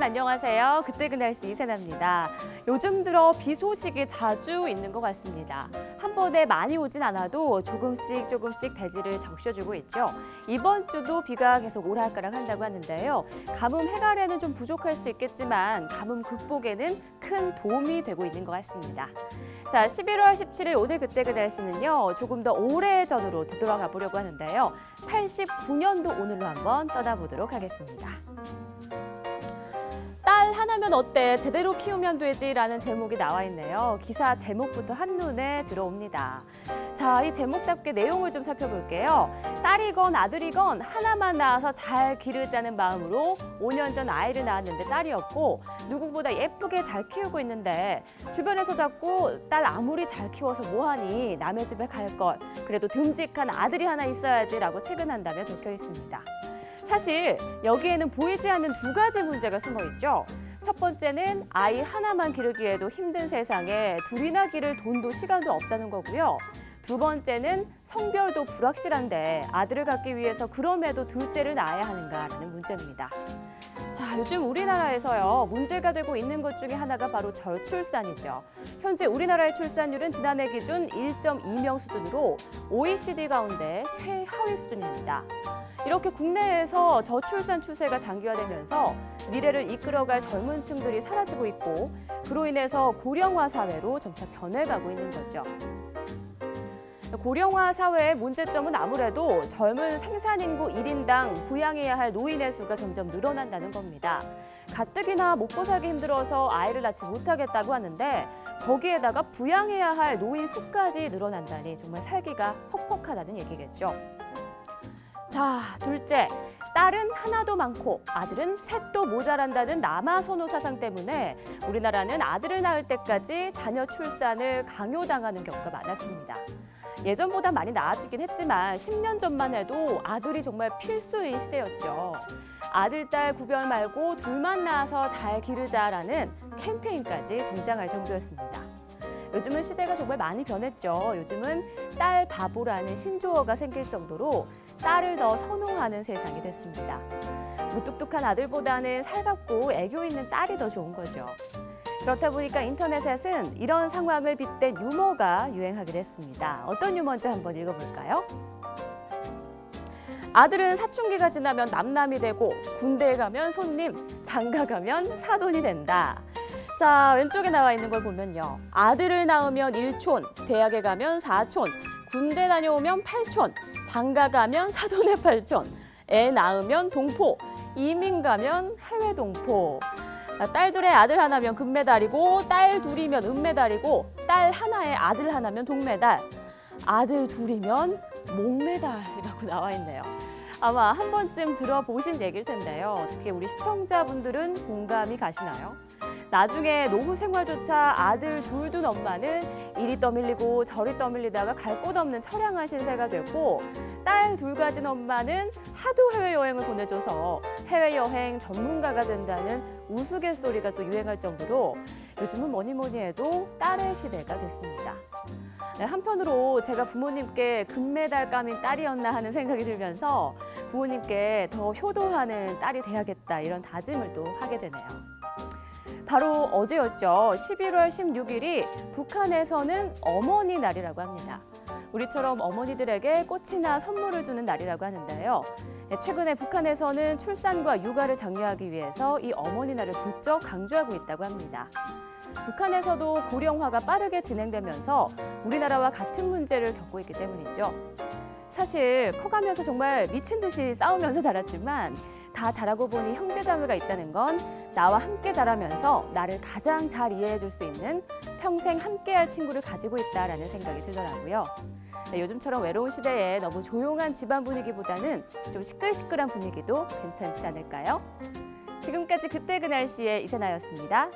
안녕하세요. 그때 그날 씨 이세나입니다. 요즘 들어 비 소식이 자주 있는 것 같습니다. 한 번에 많이 오진 않아도 조금씩 조금씩 대지를 적셔주고 있죠. 이번 주도 비가 계속 오락가락 한다고 하는데요. 가뭄 해결에는 좀 부족할 수 있겠지만 가뭄 극복에는 큰 도움이 되고 있는 것 같습니다. 자, 11월 17일 오늘 그때 그 날씨는요. 조금 더 오래전으로 되돌아가 보려고 하는데요. 89년도 오늘로 한번 떠나보도록 하겠습니다. 딸 하나면 어때? 제대로 키우면 되지라는 제목이 나와 있네요. 기사 제목부터 한눈에 들어옵니다. 자, 이 제목답게 내용을 좀 살펴볼게요. 딸이건 아들이건 하나만 낳아서 잘 기르자는 마음으로 5년 전 아이를 낳았는데 딸이었고 누구보다 예쁘게 잘 키우고 있는데 주변에서 자꾸 딸 아무리 잘 키워서 뭐하니 남의 집에 갈 걸 그래도 듬직한 아들이 하나 있어야지라고 체근한다며 적혀 있습니다. 사실 여기에는 보이지 않는 두 가지 문제가 숨어 있죠. 첫 번째는 아이 하나만 기르기에도 힘든 세상에 둘이나 기를 돈도 시간도 없다는 거고요. 두 번째는 성별도 불확실한데 아들을 갖기 위해서 그럼에도 둘째를 낳아야 하는가라는 문제입니다. 자, 요즘 우리나라에서요, 문제가 되고 있는 것 중에 하나가 바로 저출산이죠. 현재 우리나라의 출산율은 지난해 기준 1.2명 수준으로 OECD 가운데 최하위 수준입니다. 이렇게 국내에서 저출산 추세가 장기화되면서 미래를 이끌어갈 젊은 층들이 사라지고 있고 그로 인해서 고령화 사회로 점차 변해가고 있는 거죠. 고령화 사회의 문제점은 아무래도 젊은 생산인구 1인당 부양해야 할 노인의 수가 점점 늘어난다는 겁니다. 가뜩이나 먹고 살기 힘들어서 아이를 낳지 못하겠다고 하는데 거기에다가 부양해야 할 노인 수까지 늘어난다니 정말 살기가 퍽퍽하다는 얘기겠죠. 자, 둘째. 딸은 하나도 많고 아들은 셋도 모자란다는 남아선호 사상 때문에 우리나라는 아들을 낳을 때까지 자녀 출산을 강요당하는 경우가 많았습니다. 예전보다 많이 나아지긴 했지만 10년 전만 해도 아들이 정말 필수인 시대였죠. 아들, 딸 구별 말고 둘만 낳아서 잘 기르자라는 캠페인까지 등장할 정도였습니다. 요즘은 시대가 정말 많이 변했죠. 요즘은 딸 바보라는 신조어가 생길 정도로 딸을 더 선호하는 세상이 됐습니다. 무뚝뚝한 아들보다는 살갑고 애교 있는 딸이 더 좋은 거죠. 그렇다 보니까 인터넷에는 이런 상황을 빗댄 유머가 유행하기도 했습니다. 어떤 유머인지 한번 읽어볼까요? 아들은 사춘기가 지나면 남남이 되고 군대에 가면 손님, 장가 가면 사돈이 된다. 자, 왼쪽에 나와 있는 걸 보면요. 아들을 낳으면 일촌, 대학에 가면 사촌, 군대 다녀오면 팔촌, 장가 가면 사돈의 팔촌, 애 낳으면 동포, 이민 가면 해외 동포. 아, 딸 둘에 아들 하나면 금메달이고 딸 둘이면 은메달이고 딸 하나에 아들 하나면 동메달 아들 둘이면 목메달이라고 나와 있네요. 아마 한 번쯤 들어보신 얘기일 텐데요. 특히 우리 시청자분들은 공감이 가시나요? 나중에 노후 생활조차 아들 둘 둔 엄마는 이리 떠밀리고 저리 떠밀리다가 갈 곳 없는 처량한 신세가 됐고 딸 둘 가진 엄마는 하도 해외여행을 보내줘서 해외여행 전문가가 된다는 우스갯소리가 또 유행할 정도로 요즘은 뭐니 뭐니 해도 딸의 시대가 됐습니다. 네, 한편으로 제가 부모님께 금메달 감인 딸이었나 하는 생각이 들면서 부모님께 더 효도하는 딸이 돼야겠다 이런 다짐을 또 하게 되네요. 바로 어제였죠. 11월 16일이 북한에서는 어머니 날이라고 합니다. 우리처럼 어머니들에게 꽃이나 선물을 주는 날이라고 하는데요. 네, 최근에 북한에서는 출산과 육아를 장려하기 위해서 이 어머니 날을 부쩍 강조하고 있다고 합니다. 북한에서도 고령화가 빠르게 진행되면서 우리나라와 같은 문제를 겪고 있기 때문이죠. 사실 커가면서 정말 미친 듯이 싸우면서 자랐지만 다 자라고 보니 형제자매가 있다는 건 나와 함께 자라면서 나를 가장 잘 이해해 줄 수 있는 평생 함께할 친구를 가지고 있다라는 생각이 들더라고요. 네, 요즘처럼 외로운 시대에 너무 조용한 집안 분위기보다는 좀 시끌시끌한 분위기도 괜찮지 않을까요? 지금까지 그때 그 날씨의 이세나였습니다.